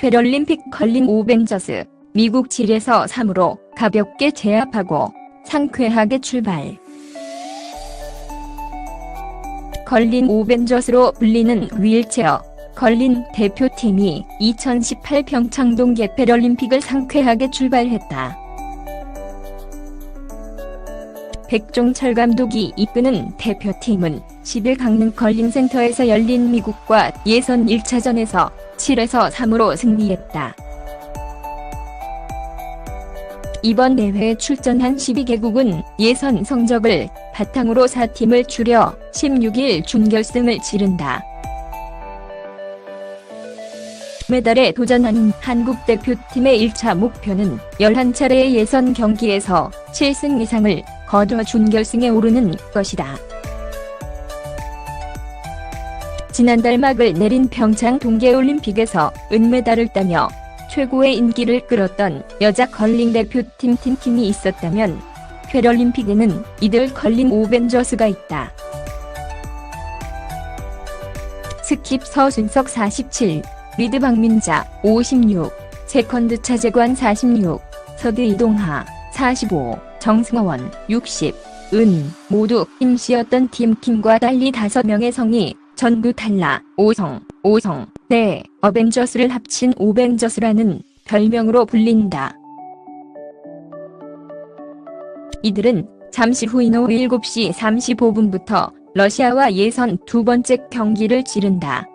패럴림픽 걸린 오벤져스, 미국 7에서 3으로 가볍게 제압하고 상쾌하게 출발. 걸린 오벤져스로 불리는 휠체어, 걸린 대표팀이 2018 평창 동계 패럴림픽을 상쾌하게 출발했다. 백종철 감독이 이끄는 대표팀은 10일 강릉 걸린센터에서 열린 미국과 예선 1차전에서 7에서 3으로 승리했다. 이번 대회에 출전한 12개국은 예선 성적을 바탕으로 4팀을 추려 16일 준결승을 치른다. 메달에 도전하는 한국 대표팀의 1차 목표는 11차례의 예선 경기에서 7승 이상을 거둬 준결승에 오르는 것이다. 지난달 막을 내린 평창 동계올림픽에서 은메달을 따며 최고의 인기를 끌었던 여자 걸링 대표팀 팀팀이 있었다면 패럴림픽에는 이들 걸린 오벤져스가 있다. 스킵 서순석 47, 리드 박민자 56, 세컨드 차재관 46, 서드 이동하 45, 정승원 60, 은 모두 임시였던 팀팀과 달리 5명의 성이 전부 탈락, 오성, 오성, 네, 어벤져스를 합친 오벤져스라는 별명으로 불린다. 이들은 잠시 후인 오후 7시 35분부터 러시아와 예선 두 번째 경기를 치른다.